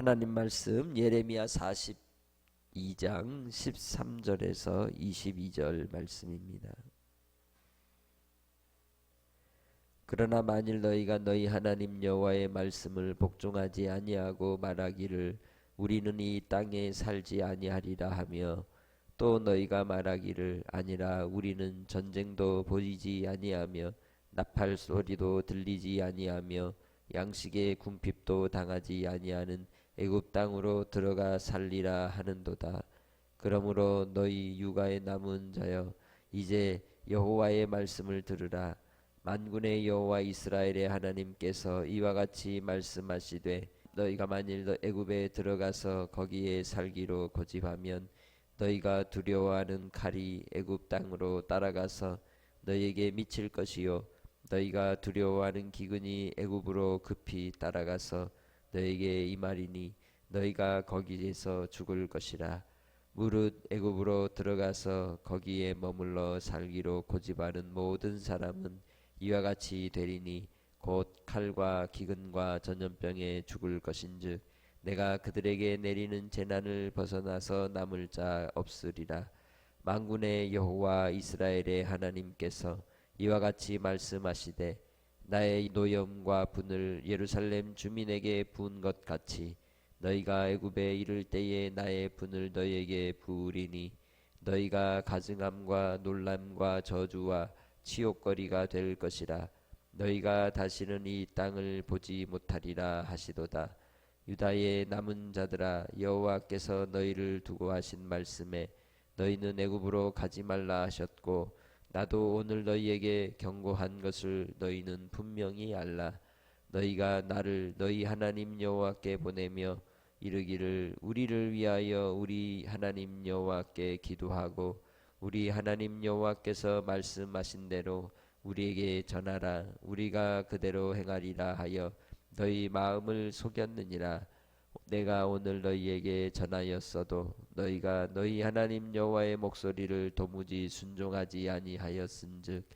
하나님 말씀 예레미야 42장 13절에서 22절 말씀입니다. 그러나 만일 너희가 너희 하나님 여호와의 말씀을 복종하지 아니하고 말하기를 우리는 이 땅에 살지 아니하리라 하며 또 너희가 말하기를 아니라 우리는 전쟁도 보이지 아니하며 나팔 소리도 들리지 아니하며 양식의 궁핍도 당하지 아니하는 애굽 땅으로 들어가 살리라 하는도다. 그러므로 너희 육아에 남은 자여 이제 여호와의 말씀을 들으라. 만군의 여호와 이스라엘의 하나님께서 이와 같이 말씀하시되 너희가 만일 너 애굽에 들어가서 거기에 살기로 고집하면 너희가 두려워하는 칼이 애굽 땅으로 따라가서 너희에게 미칠 것이요 너희가 두려워하는 기근이 애굽으로 급히 따라가서 너희에게 임하리니 너희가 거기에서 죽을 것이라. 무릇 애굽으로 들어가서 거기에 머물러 살기로 고집하는 모든 사람은 이와 같이 되리니 곧 칼과 기근과 전염병에 죽을 것인즉 내가 그들에게 내리는 재난을 벗어나서 남을 자 없으리라. 만군의 여호와 이스라엘의 하나님께서 이와 같이 말씀하시되 나의 노염과 분을 예루살렘 주민에게 부은 것 같이 너희가 애굽에 이를 때에 나의 분을 너희에게 부으리니 너희가 가증함과 놀람과 저주와 치욕거리가 될 것이라 너희가 다시는 이 땅을 보지 못하리라 하시도다. 유다의 남은 자들아 여호와께서 너희를 두고 하신 말씀에 너희는 애굽으로 가지 말라 하셨고 나도 오늘 너희에게 경고한 것을 너희는 분명히 알라. 너희가 나를 너희 하나님 여호와께 보내며 이르기를 우리를 위하여 우리 하나님 여호와께 기도하고 우리 하나님 여호와께서 말씀하신 대로 우리에게 전하라. 우리가 그대로 행하리라 하여 너희 마음을 속였느니라 내가 오늘 너희에게 전하였어도 너희가 너희 하나님 여호와의 목소리를 도무지 순종하지 아니하였은즉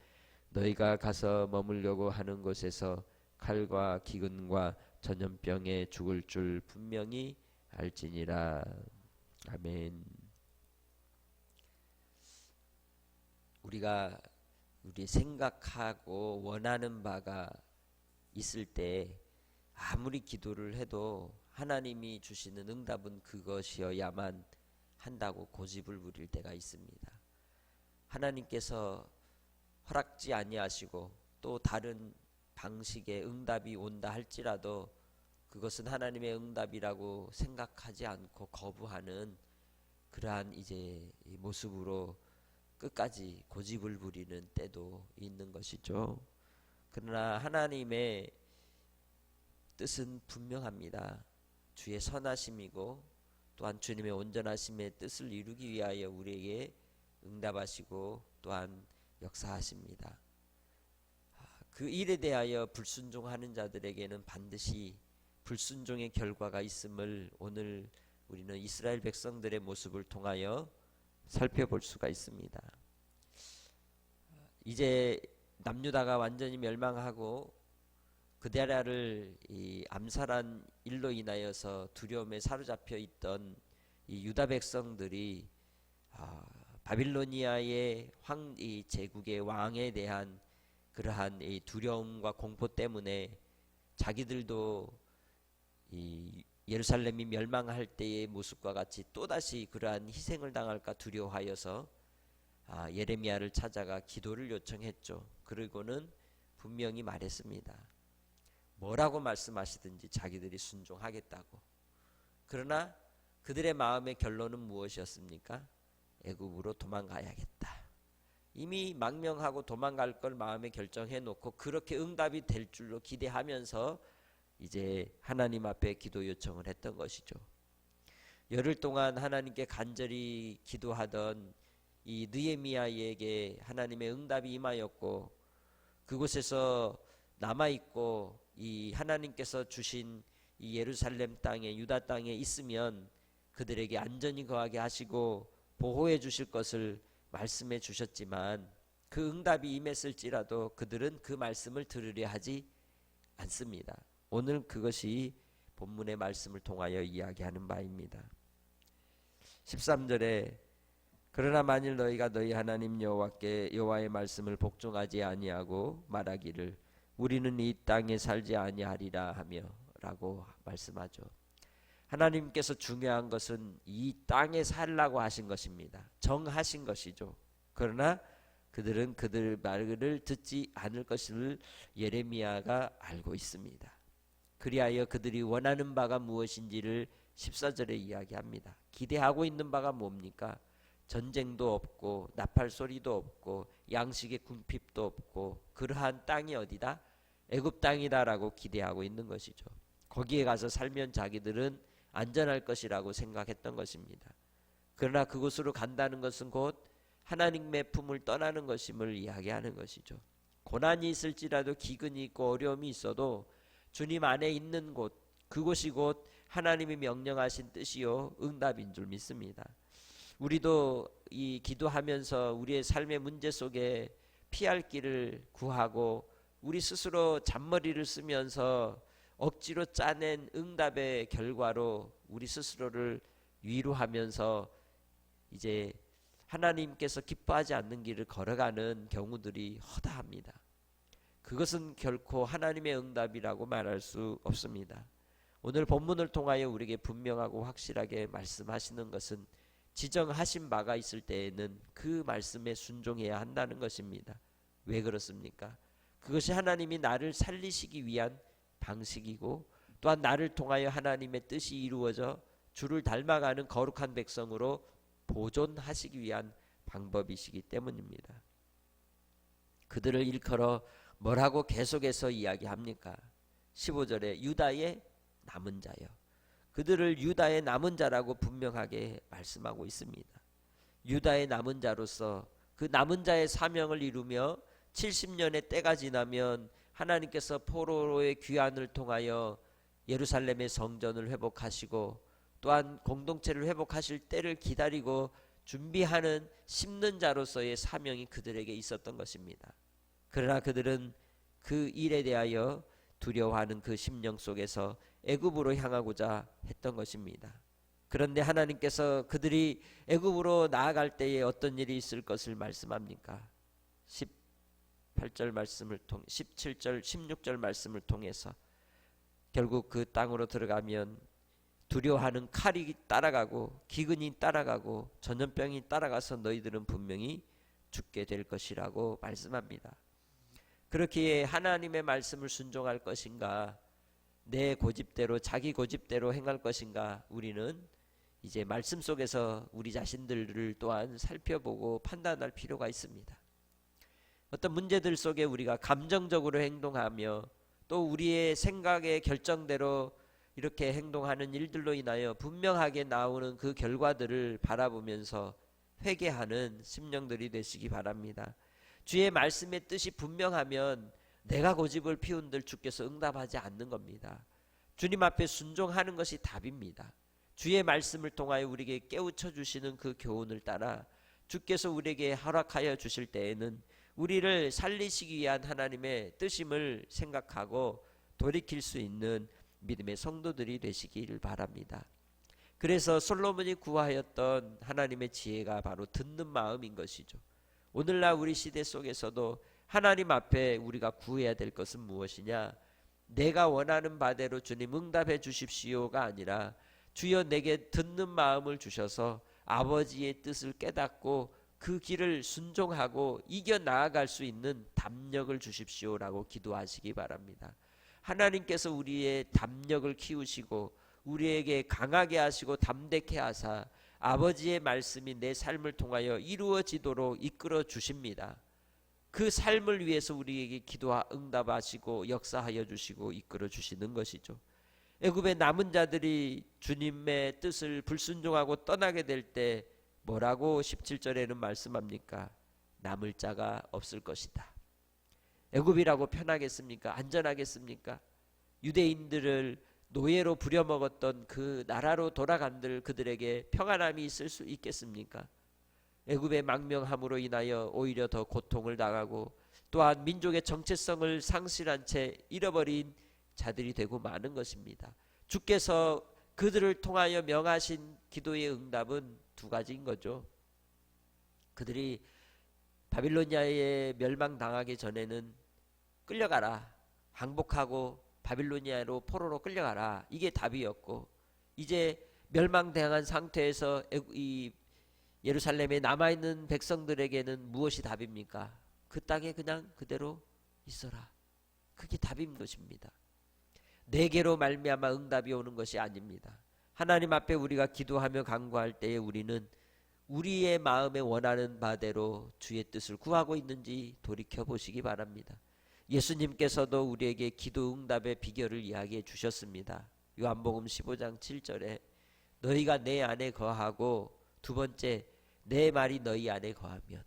너희가 가서 머물려고 하는 곳에서 칼과 기근과 전염병에 죽을 줄 분명히 알지니라 아멘. 우리가 우리 생각하고 원하는 바가 있을 때 아무리 기도를 해도 하나님이 주시는 응답은 그것이어야만 한다고 고집을 부릴 때가 있습니다. 하나님께서 허락지 아니하시고 또 다른 방식의 응답이 온다 할지라도 그것은 하나님의 응답이라고 생각하지 않고 거부하는 그러한 이제 모습으로 끝까지 고집을 부리는 때도 있는 것이죠. 그러나 하나님의 뜻은 분명합니다. 주의 선하심이고 또한 주님의 온전하심의 뜻을 이루기 위하여 우리에게 응답하시고 또한 역사하십니다. 그 일에 대하여 불순종하는 자들에게는 반드시 불순종의 결과가 있음을 오늘 우리는 이스라엘 백성들의 모습을 통하여 살펴볼 수가 있습니다. 이제 남유다가 완전히 멸망하고 그데라를 암살한 일로 인하여서 두려움에 사로잡혀 있던 이 유다 백성들이 아, 바빌로니아의 황 이 제국의 왕에 대한 그러한 이 두려움과 공포 때문에 자기들도 이 예루살렘이 멸망할 때의 모습과 같이 또다시 그러한 희생을 당할까 두려워하여서 아, 예레미야를 찾아가 기도를 요청했죠. 그리고는 분명히 말했습니다. 뭐라고 말씀하시든지 자기들이 순종하겠다고. 그러나 그들의 마음의 결론은 무엇이었습니까? 애굽으로 도망가야겠다. 이미 망명하고 도망갈 걸 마음에 결정해 놓고 그렇게 응답이 될 줄로 기대하면서 이제 하나님 앞에 기도 요청을 했던 것이죠. 열흘 동안 하나님께 간절히 기도하던 이 느헤미야에게 하나님의 응답이 임하였고 그곳에서 남아 있고 이 하나님께서 주신 이 예루살렘 땅에 유다 땅에 있으면 그들에게 안전히 거하게 하시고 보호해 주실 것을 말씀해 주셨지만 그 응답이 임했을지라도 그들은 그 말씀을 들으려 하지 않습니다. 오늘 그것이 본문의 말씀을 통하여 이야기하는 바입니다. 13절에 그러나 만일 너희가 너희 하나님 여호와께 여호와의 말씀을 복종하지 아니하고 말하기를 우리는 이 땅에 살지 아니하리라 하며라고 말씀하죠. 하나님께서 중요한 것은 이 땅에 살라고 하신 것입니다. 정하신 것이죠. 그러나 그들은 그들 말을 듣지 않을 것을 예레미야가 알고 있습니다. 그리하여 그들이 원하는 바가 무엇인지를 14절에 이야기합니다. 기대하고 있는 바가 뭡니까? 전쟁도 없고 나팔 소리도 없고 양식의 궁핍도 없고 그러한 땅이 어디다? 애굽 땅이다라고 기대하고 있는 것이죠. 거기에 가서 살면 자기들은 안전할 것이라고 생각했던 것입니다. 그러나 그곳으로 간다는 것은 곧 하나님의 품을 떠나는 것임을 이야기하는 것이죠. 고난이 있을지라도 기근이 있고 어려움이 있어도 주님 안에 있는 곳 그곳이 곧 하나님이 명령하신 뜻이요 응답인 줄 믿습니다. 우리도 이 기도하면서 우리의 삶의 문제 속에 피할 길을 구하고 우리 스스로 잔머리를 쓰면서 억지로 짜낸 응답의 결과로 우리 스스로를 위로하면서 이제 하나님께서 기뻐하지 않는 길을 걸어가는 경우들이 허다합니다. 그것은 결코 하나님의 응답이라고 말할 수 없습니다. 오늘 본문을 통하여 우리에게 분명하고 확실하게 말씀하시는 것은 지정하신 바가 있을 때에는 그 말씀에 순종해야 한다는 것입니다. 왜 그렇습니까? 그것이 하나님이 나를 살리시기 위한 방식이고 또한 나를 통하여 하나님의 뜻이 이루어져 주를 닮아가는 거룩한 백성으로 보존하시기 위한 방법이시기 때문입니다. 그들을 일컬어 뭐라고 계속해서 이야기합니까? 15절에 유다의 남은 자요. 그들을 유다의 남은 자라고 분명하게 말씀하고 있습니다. 유다의 남은 자로서 그 남은 자의 사명을 이루며 70년의 때가 지나면 하나님께서 포로로의 귀환을 통하여 예루살렘의 성전을 회복하시고 또한 공동체를 회복하실 때를 기다리고 준비하는 심는 자로서의 사명이 그들에게 있었던 것입니다. 그러나 그들은 그 일에 대하여 두려워하는 그 심령 속에서 애굽으로 향하고자 했던 것입니다. 그런데 하나님께서 그들이 애굽으로 나아갈 때에 어떤 일이 있을 것을 말씀합니까? 18절 말씀을 통 17절 16절 말씀을 통해서 결국 그 땅으로 들어가면 두려워하는 칼이 따라가고 기근이 따라가고 전염병이 따라가서 너희들은 분명히 죽게 될 것이라고 말씀합니다. 그렇기에 하나님의 말씀을 순종할 것인가 내 고집대로 자기 고집대로 행할 것인가 우리는 이제 말씀 속에서 우리 자신들을 또한 살펴보고 판단할 필요가 있습니다. 어떤 문제들 속에 우리가 감정적으로 행동하며 또 우리의 생각의 결정대로 이렇게 행동하는 일들로 인하여 분명하게 나오는 그 결과들을 바라보면서 회개하는 심령들이 되시기 바랍니다. 주의 말씀의 뜻이 분명하면 내가 고집을 피운들 주께서 응답하지 않는 겁니다. 주님 앞에 순종하는 것이 답입니다. 주의 말씀을 통하여 우리에게 깨우쳐 주시는 그 교훈을 따라 주께서 우리에게 허락하여 주실 때에는 우리를 살리시기 위한 하나님의 뜻임을 생각하고 돌이킬 수 있는 믿음의 성도들이 되시기를 바랍니다. 그래서 솔로몬이 구하였던 하나님의 지혜가 바로 듣는 마음인 것이죠. 오늘날 우리 시대 속에서도 하나님 앞에 우리가 구해야 될 것은 무엇이냐? 내가 원하는 바대로 주님 응답해 주십시오가 아니라 주여 내게 듣는 마음을 주셔서 아버지의 뜻을 깨닫고 그 길을 순종하고 이겨 나아갈 수 있는 담력을 주십시오라고 기도하시기 바랍니다. 하나님께서 우리의 담력을 키우시고 우리에게 강하게 하시고 담대케 하사 아버지의 말씀이 내 삶을 통하여 이루어지도록 이끌어 주십니다. 그 삶을 위해서 우리에게 기도하 응답하시고 역사하여 주시고 이끌어 주시는 것이죠. 애굽의 남은 자들이 주님의 뜻을 불순종하고 떠나게 될 때 뭐라고 17절에는 말씀합니까? 남을 자가 없을 것이다. 애굽이라고 편하겠습니까? 안전하겠습니까? 유대인들을 노예로 부려먹었던 그 나라로 돌아간들 그들에게 평안함이 있을 수 있겠습니까? 애굽의 망명함으로 인하여 오히려 더 고통을 당하고 또한 민족의 정체성을 상실한 채 잃어버린 자들이 되고 마는 것입니다. 주께서 그들을 통하여 명하신 기도의 응답은 두 가지인 거죠. 그들이 바빌로니아에 멸망당하기 전에는 끌려가라. 항복하고 바빌로니아로 포로로 끌려가라. 이게 답이었고 이제 멸망당한 상태에서 애- 이 예루살렘에 남아 있는 백성들에게는 무엇이 답입니까? 그 땅에 그냥 그대로 있어라. 그게 답인 것입니다. 내게로 말미암아 응답이 오는 것이 아닙니다. 하나님 앞에 우리가 기도하며 간구할 때에 우리는 우리의 마음에 원하는 바대로 주의 뜻을 구하고 있는지 돌이켜 보시기 바랍니다. 예수님께서도 우리에게 기도 응답의 비결을 이야기해 주셨습니다. 요한복음 15장 7절에 너희가 내 안에 거하고 두 번째 내 말이 너희 안에 거하면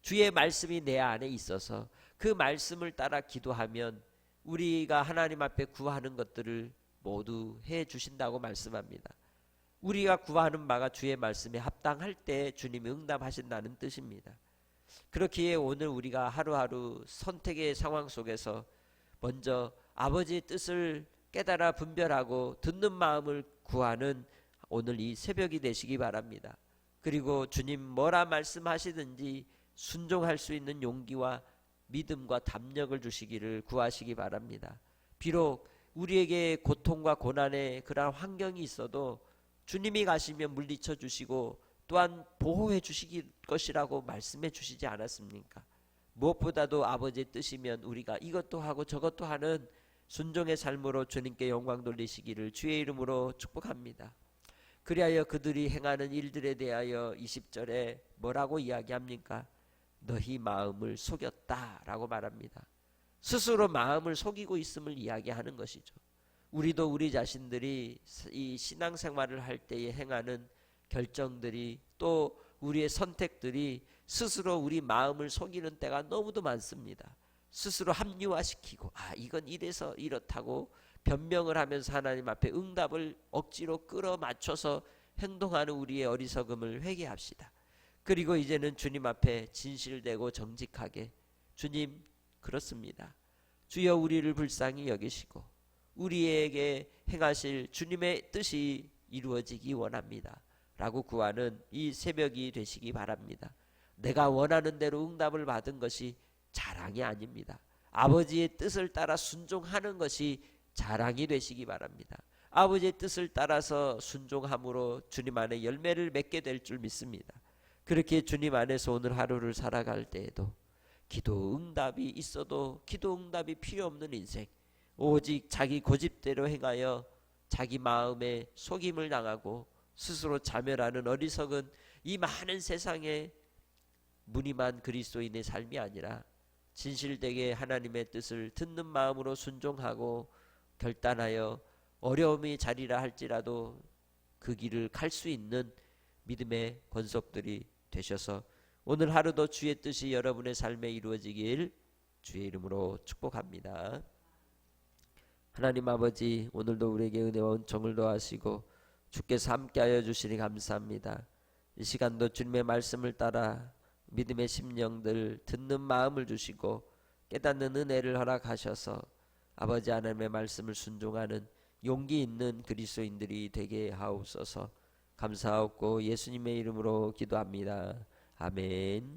주의 말씀이 내 안에 있어서 그 말씀을 따라 기도하면 우리가 하나님 앞에 구하는 것들을 모두 해 주신다고 말씀합니다. 우리가 구하는 바가 주의 말씀에 합당할 때 주님이 응답하신다는 뜻입니다. 그렇기에 오늘 우리가 하루하루 선택의 상황 속에서 먼저 아버지의 뜻을 깨달아 분별하고 듣는 마음을 구하는 오늘 이 새벽이 되시기 바랍니다. 그리고 주님 뭐라 말씀하시든지 순종할 수 있는 용기와 믿음과 담력을 주시기를 구하시기 바랍니다. 비록 우리에게 고통과 고난의 그러한 환경이 있어도 주님이 가시면 물리쳐 주시고 또한 보호해 주시길 것이라고 말씀해 주시지 않았습니까? 무엇보다도 아버지의 뜻이면 우리가 이것도 하고 저것도 하는 순종의 삶으로 주님께 영광 돌리시기를 주의 이름으로 축복합니다. 그리하여 그들이 행하는 일들에 대하여 20절에 뭐라고 이야기합니까? 너희 마음을 속였다라고 말합니다. 스스로 마음을 속이고 있음을 이야기하는 것이죠. 우리도 우리 자신들이 이 신앙생활을 할 때에 행하는 결정들이 또 우리의 선택들이 스스로 우리 마음을 속이는 때가 너무도 많습니다. 스스로 합리화시키고 아 이건 이래서 이렇다고 변명을 하면서 하나님 앞에 응답을 억지로 끌어 맞춰서 행동하는 우리의 어리석음을 회개합시다. 그리고 이제는 주님 앞에 진실되고 정직하게 주님 그렇습니다. 주여 우리를 불쌍히 여기시고 우리에게 행하실 주님의 뜻이 이루어지기 원합니다. 라고 구하는 이 새벽이 되시기 바랍니다. 내가 원하는 대로 응답을 받은 것이 자랑이 아닙니다. 아버지의 뜻을 따라 순종하는 것이 자랑이 되시기 바랍니다. 아버지의 뜻을 따라서 순종함으로 주님 안에 열매를 맺게 될 줄 믿습니다. 그렇게 주님 안에서 오늘 하루를 살아갈 때에도 기도 응답이 있어도 기도 응답이 필요 없는 인생 오직 자기 고집대로 행하여 자기 마음에 속임을 당하고 스스로 자멸하는 어리석은 이 많은 세상에 무늬만 그리스도인의 삶이 아니라 진실되게 하나님의 뜻을 듣는 마음으로 순종하고 결단하여 어려움이 자리라 할지라도 그 길을 갈 수 있는 믿음의 권속들이 되셔서 오늘 하루도 주의 뜻이 여러분의 삶에 이루어지길 주의 이름으로 축복합니다. 하나님 아버지 오늘도 우리에게 은혜와 은총을 더하시고 주께서 함께하여 주시니 감사합니다. 이 시간도 주님의 말씀을 따라 믿음의 심령들 듣는 마음을 주시고 깨닫는 은혜를 허락하셔서 아버지 하나님의 말씀을 순종하는 용기 있는 그리스도인들이 되게 하옵소서 감사하옵고 예수님의 이름으로 기도합니다. 아멘.